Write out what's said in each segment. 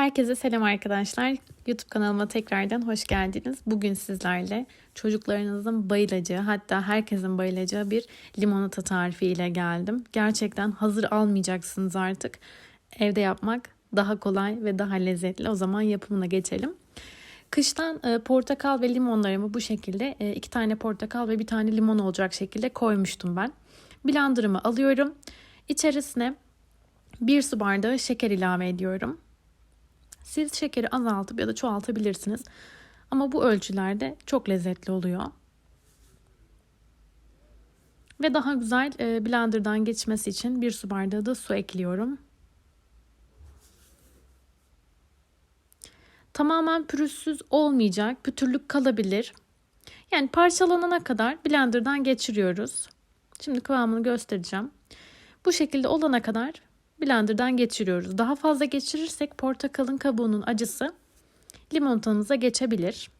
Herkese selam arkadaşlar. YouTube kanalıma tekrardan hoş geldiniz. Bugün sizlerle çocuklarınızın bayılacağı hatta herkesin bayılacağı bir limonata tarifi ile geldim. Gerçekten hazır almayacaksınız artık. Evde yapmak daha kolay ve daha lezzetli. O zaman yapımına geçelim. Kıştan e, portakal ve limonlarımı bu şekilde e, iki tane portakal ve bir tane limon olacak şekilde koymuştum ben. Blender'ımı alıyorum. İçerisine bir su bardağı şeker ilave ediyorum. Siz şekeri azaltıp ya da çoğaltabilirsiniz. Ama bu ölçülerde çok lezzetli oluyor. Ve daha güzel e, blenderdan geçmesi için bir su bardağı da su ekliyorum. Tamamen pürüzsüz olmayacak, pütürlük kalabilir. Yani parçalanana kadar blenderdan geçiriyoruz. Şimdi kıvamını göstereceğim. Bu şekilde olana kadar blenderdan geçiriyoruz. Daha fazla geçirirsek portakalın kabuğunun acısı limonatamıza geçebilir.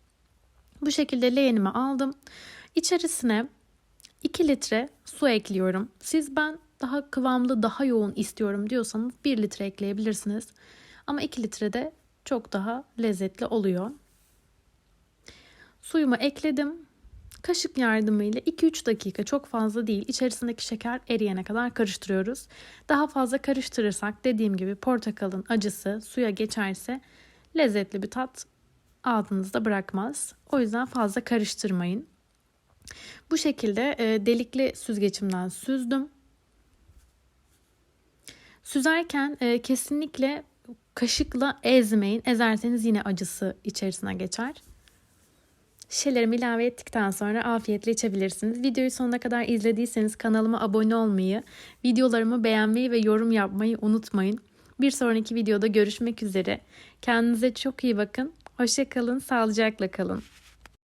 Bu şekilde leğenimi aldım. İçerisine 2 litre su ekliyorum. Siz ben daha kıvamlı, daha yoğun istiyorum diyorsanız 1 litre ekleyebilirsiniz. Ama 2 litre de çok daha lezzetli oluyor. Suyumu ekledim. Kaşık yardımıyla 2-3 dakika çok fazla değil içerisindeki şeker eriyene kadar karıştırıyoruz. Daha fazla karıştırırsak dediğim gibi portakalın acısı suya geçerse lezzetli bir tat ağzınızda bırakmaz. O yüzden fazla karıştırmayın. Bu şekilde e, delikli süzgecimden süzdüm. Süzerken e, kesinlikle kaşıkla ezmeyin. Ezerseniz yine acısı içerisine geçer. Şişelerimi ilave ettikten sonra afiyetle içebilirsiniz. Videoyu sonuna kadar izlediyseniz kanalıma abone olmayı, videolarımı beğenmeyi ve yorum yapmayı unutmayın. Bir sonraki videoda görüşmek üzere. Kendinize çok iyi bakın. Hoşça kalın, sağlıcakla kalın.